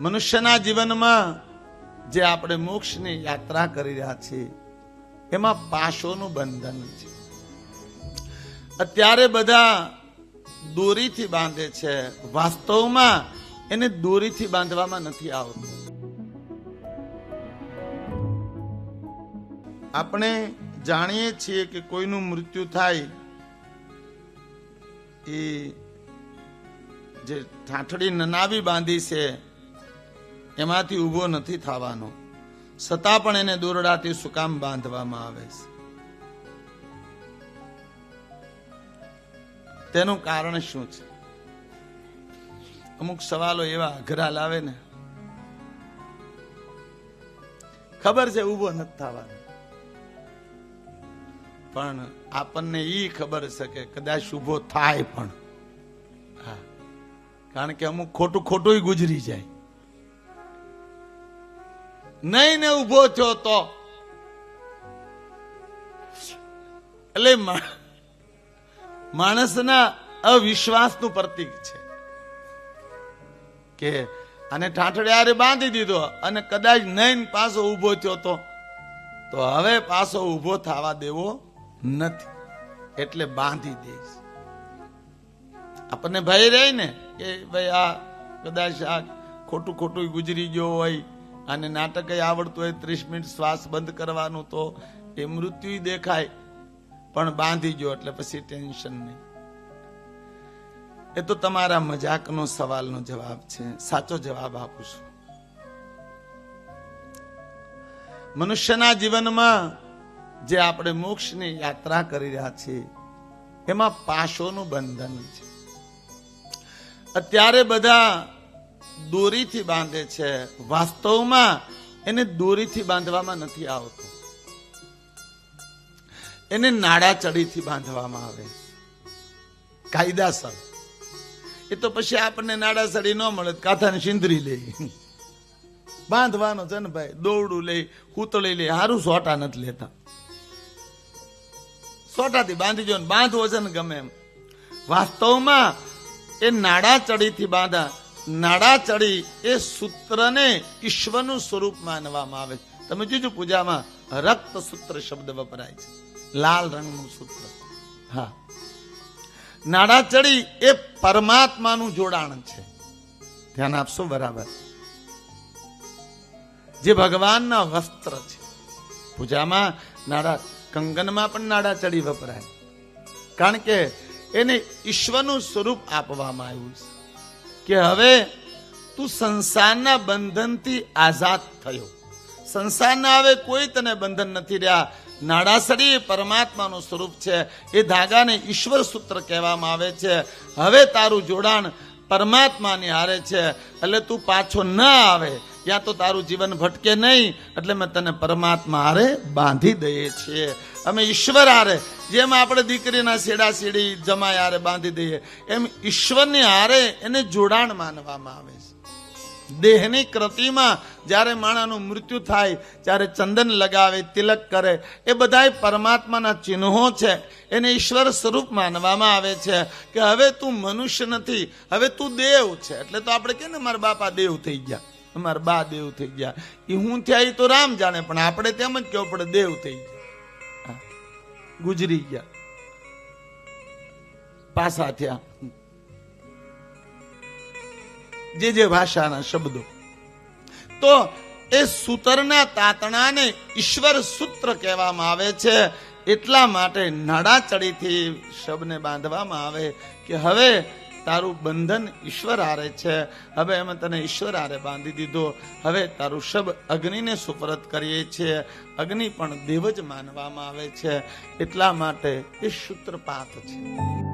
મનુષ્યના જીવનમાં જે આપણે મોક્ષની યાત્રા કરી રહ્યા છીએ, એમાં પાશોનું બંધન છે. અત્યારે બધા દોરીથી બાંધે છે. વાસ્તવમાં એને દોરીથી બાંધવામાં નથી આવતું. આપણે જાણીએ છીએ કે કોઈનું મૃત્યુ થાય એ જે ઠાઠડી નનાવી બાંધી છે એમાંથી ઊભો નથી થવાનો. છતાં પણ એને દોરડાથી શું કામ બાંધવામાં આવે છે. તેનું કારણ શું છે? અમુક સવાલો એવા અઘરા લાવે ને. ખબર છે ઊભો નથી થવાનો. પણ આપણને એ ખબર છે કે કદાચ ઊભો થાય પણ. હા. કારણ કે અમુક ખોટું ખોટું ગુજરી જાય. નહીં ને ઊભો થયો તો. એટલે માણસના અવિશ્વાસનું પ્રતીક છે. કે અને ઠાઠડિયારે બાંધી દીધો અને કદાચ નહીં પાછો ઊભો થયો તો. તો હવે પાછો ઊભો થવા દેવો નથી. એટલે બાંધી દઈશ. આપણને ભય રહે ને કે ભાઈ આ કદાચ આ ખોટું ખોટું ગુજરી ગયો હોય અને નાટક આવડતું હોય ત્રીસ મિનિટ શ્વાસ બંધ કરવાનું તો એ મૃત્યુ દેખાય, પણ બાંધી જો એટલે પછી ટેન્શન નહીં. એ તો તમારા મજાકનો સવાલનો જવાબ છે. સાચો જવાબ આપું છું. મનુષ્યના જીવનમાં જે આપણે મોક્ષની યાત્રા કરી રહ્યા છીએ, એમાં પાશોનું બંધન છે. અત્યારે બધા દોરીથી બાંધે છે. વાસ્તવમાં એને દોરીથી બાંધવામાં નથી આવતું. એને નાડા ચડીથી બાંધવામાં આવે કાયદાસર એ તો પછી આપણને નાડા ચડી ન મળે કાથાને સિંદરી લે. બાંધવાનો છે ને ભાઈ. દોરડું લે, કૂતળી લે સારું સોટા નથી લેતા. સોટાથી બાંધી જો બાંધવો છે ને ગમે એમ. વાસ્તવમાં એ નાડા ચડીથી બાંધા નાડા ચડી એ સૂત્રને ઈશ્વરનું સ્વરૂપ માનવામાં આવે છે. તમે જોજો પૂજામાં રક્ત સૂત્ર શબ્દ વપરાય છે. લાલ રંગનું સૂત્ર. હા. નાડા ચડી એ પરમાત્માનું જોડાણ છે. ધ્યાન આપશો બરાબર. જે ભગવાનના વસ્ત્ર છે. પૂજામાં નાડા, કંગનમાં પણ નાડા ચડી વપરાય. કારણ કે એને ઈશ્વરનું સ્વરૂપ આપવામાં આવ્યું છે. કે હવે તું સંસારના બંધનથી આઝાદ થયો. સંસારના હવે કોઈ તને બંધન નથી રહ્યા. નાડાસરી પરમાત્માનું સ્વરૂપ છે. એ ધાગાને ઈશ્વર સૂત્ર કહેવામાં આવે છે. હવે તારું જોડાણ પરમાત્માની હારે છે. એટલે તું પાછો ન આવે. યા તો તારું જીવન ભટકે નહીં. એટલે મેં તને પરમાત્મા હારે બાંધી દઈએ છીએ. અમે ઈશ્વર હારે જેમ આપણે દીકરીના શેડા શેડી જમાય હારે બાંધી દઈએ, એમ ઈશ્વરની હારે એને જોડાણ માનવામાં આવે છે. દેહની કૃતિમાં જ્યારે માણાનું મૃત્યુ થાય ત્યારે ચંદન લગાવે, તિલક કરે, એ બધાય પરમાત્માના ચિહ્નો છે. એને ઈશ્વર સ્વરૂપ માનવામાં આવે છે કે હવે તું મનુષ્ય નથી, હવે તું દેવ છે. એટલે તો આપણે કે ને મારા બાપા દેવ થઈ ગયા? અમારા બા દેવ થઈ ગયા. એ હું થયા એ તો રામ જાણે, પણ આપણે તેમ જ કહેવું પડે, દેવ થઈ ગયા. ગુજરી ગયા. પાસા થયા. જે જે ભાષાના શબ્દો. તો એ સૂતરના તાતણાને ઈશ્વર સૂત્ર કહેવામાં આવે છે. એટલા માટે નડાચડીથી શબને બાંધવામાં આવે કે હવે તારું બંધન ઈશ્વર હારે છે. હવે અમે તને ઈશ્વર હારે બાંધી દીધો. હવે તારું શબ અગ્નિને સુપરત કરીએ છીએ. અગ્નિ પણ દેવ જ માનવામાં આવે છે. એટલા માટે એ સૂત્રપાત છે.